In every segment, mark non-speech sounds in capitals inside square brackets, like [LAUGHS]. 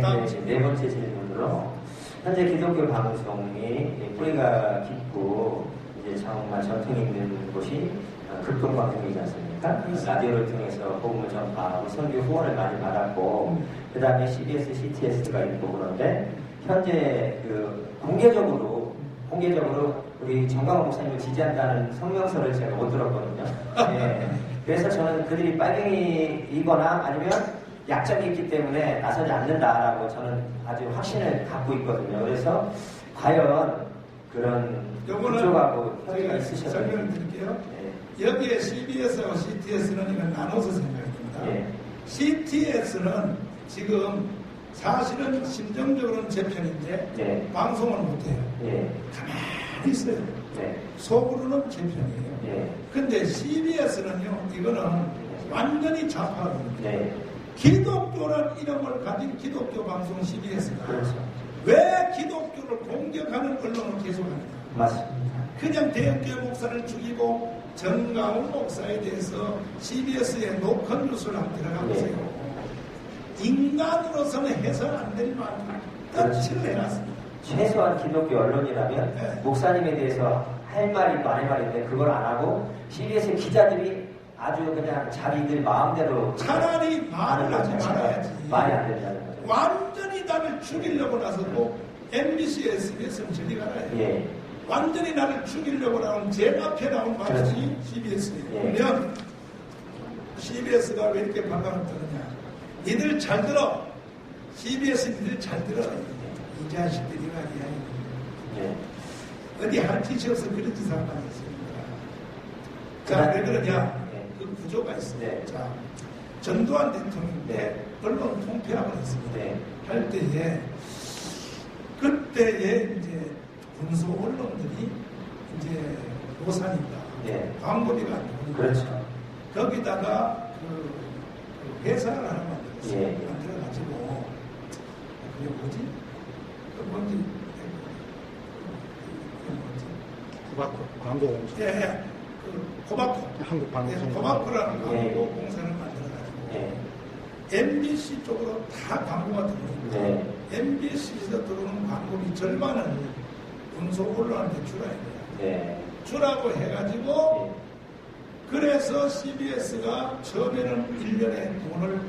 네, 네 번째 질문으로 현재 기독교 방송이 뿌리가 깊고 이제 정말 전통이 있는 곳이 어, 극동 방송이지 않습니까? 라디오를 통해서 복음을 전파하고 선교 후원을 많이 받았고 그 다음에 CBS, CTS가 있고 그런데 현재 그 공개적으로 공개적으로 우리 정광호 목사님을 지지한다는 성명서를 제가 못 들었거든요. 예. 그래서 저는 그들이 빨갱이이거나 아니면 약점이 있기 때문에 나서지 않는다라고 저는 아주 확신을 갖고 있거든요. 그래서 과연 그런 그쪽하고 협의가 제가 설명을. 드릴게요. 예. 여기에 CBS하고 CTS는 이건 나눠서 생각이 됩니다. 예. CTS는 지금 사실은 심정적으로는 제 편인데 네. 방송을 못해요. 예. 가만히 있어요. 네. 속으로는 제 편이에요. 예. 근데 CBS는요, 이거는 완전히 좌파거든요. 네. 기독교란 이름을 가진 기독교 방송 CBS가 그렇죠. 왜 기독교를 공격하는 언론을 계속하느냐. 맞습니다. 그냥 대형교회 목사를 죽이고 정가훈 목사에 대해서 CBS에 녹화 뉴스를 한번 들어가 보세요. 인간으로서는 해서 안될 만큼 터치를 해놨습니다. 최소한 기독교 언론이라면 네. 목사님에 대해서 할 말이 많이 말인데 그걸 안 하고 CBS 기자들이 아주 그냥 자기들 마음대로 차라리 말을 하지 말아야지. 말이 안 된다는 거죠. 완전히 나를 죽이려고 나서고 MBC, SBS는 저리 가라. 예. 완전히 나를 죽이려고 나온 제일 앞에 나온 방송이 CBS예요. 예. 그러면 CBS가 왜 이렇게 반감을 떠느냐. 니들 잘 들어. CBS 니들 잘 들어. 이 자식들이 말이야. 예. 어디 할 짓이 없어 그런 짓을 한번 했습니다. 자, 왜 그러냐? 구조가 있어요. 네. 자, 전두환 대통령 때 네. 언론 통폐합을 했습니다. 네. 할 때에 그때에 이제 군소 언론들이 이제 노산입니다. 네. 광고비가 안 나오니까 그렇죠. 거기다가 그, 그 회사를 하나 만들었어요. 예. 만들어가지고 그게 뭐지? 그 뭔지 그? 구바코 광고 공사 예, 예. 그 고바코. 한국 방송 예, 고바코라는 광고 예. 공사를 만들어가지고 예. MBC 쪽으로 다 광고가 들어오니까 네. MBC에서 들어오는 광고비 절반을 군소 언론한테 거야. 네. 주라고 해가지고 그래서 CBS가 처음에는 1년에 돈을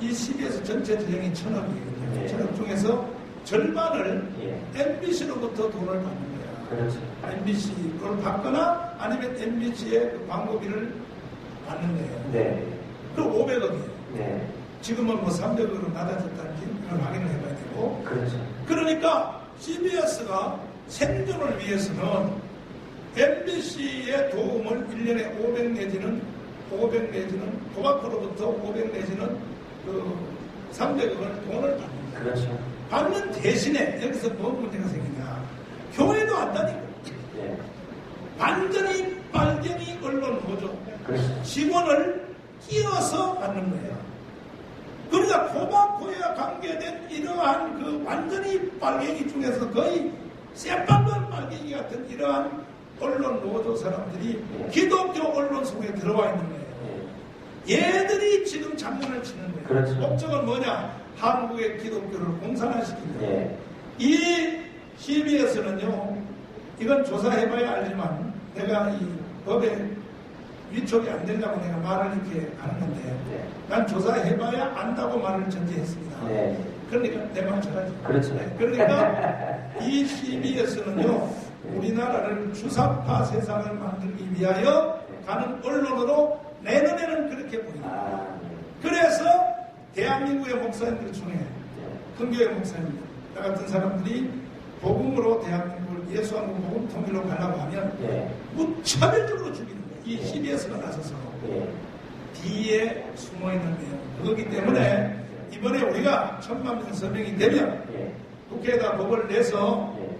이 CBS 전체 재정이 천억이거든요. 네. 천억 중에서 절반을 예. MBC로부터 돈을 받는 거야. 그렇죠. MBC 걸 받거나 아니면 MBC의 그 광고비를 받는 거예요. 네. 그 500억이에요. 네. 지금은 뭐 300억으로 낮아졌다는지 이걸 확인을 해봐야 되고. 그렇죠. 그러니까 CBS가 생존을 위해서는 MBC의 도움을 1년에 500 내지는 500 내지는 도박으로부터 500 내지는 그 300억을 돈을 받는 거예요. 그렇죠. 받는 대신에 여기서 뭐 문제가 생기냐. 다니고 네. 완전히 빨갱이 언론 보조 그렇죠. 직원을 끼워서 받는 거예요. 그러니까 고바코에 관계된 이러한 그 완전히 빨갱이 중에서 거의 새빨간 빨갱이 같은 이러한 언론 노조 사람들이 기독교 언론 속에 들어와 있는 거예요. 예. 얘들이 지금 장난을 치는 거예요. 그렇죠. 목적은 뭐냐? 한국의 기독교를 공산화시키는 거예요. 예. 이 CBS는요, 이건 조사해봐야 알지만, 내가 이 법에 위촉이 안 된다고 내가 말을 이렇게 하는 건데, 네. 난 조사해봐야 안다고 말을 전제했습니다. 네. 그러니까 내말 잘하지. 그렇죠. 네, 그러니까 [LAUGHS] 이 CBS는요, 우리나라를 주사파 세상을 만들기 위하여 가는 언론으로 내년에는 그렇게 보입니다. 아, 네. 그래서 대한민국의 목사님들 중에 네. 큰교회 목사님, 나 같은 사람들이 복음으로 대한민국을 예수하고 복음 통일로 가려고 하면 네. 무차별적으로 죽이는 거예요. 이 CBS가 나서서 예. 뒤에 숨어 있는 거예요. 그렇기 때문에 이번에 우리가 천만 명 서명이 되면 예. 국회에다 법을 내서 예.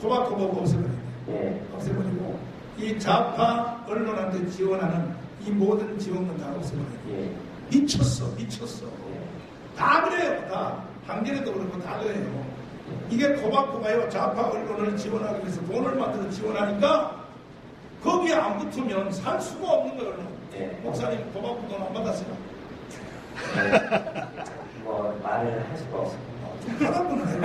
토박토박 돼요. 예. 없애버리고 이 좌파 언론한테 지원하는 이 모든 지원은 다 없애버려야 돼요. 예. 미쳤어, 미쳤어. 다 그래요, 다. 한겨레도 그렇고 다 그래요. 이게 고박고가요 좌파 언론을 지원하기 위해서 돈을 만들어 지원하니까 거기에 안 붙으면 살 수가 없는 거예요. 예. 목사님 고박고 돈안 받았어요. 뭐, 말 말을 할 수가 없습니다. 좀 하다 보는 해요.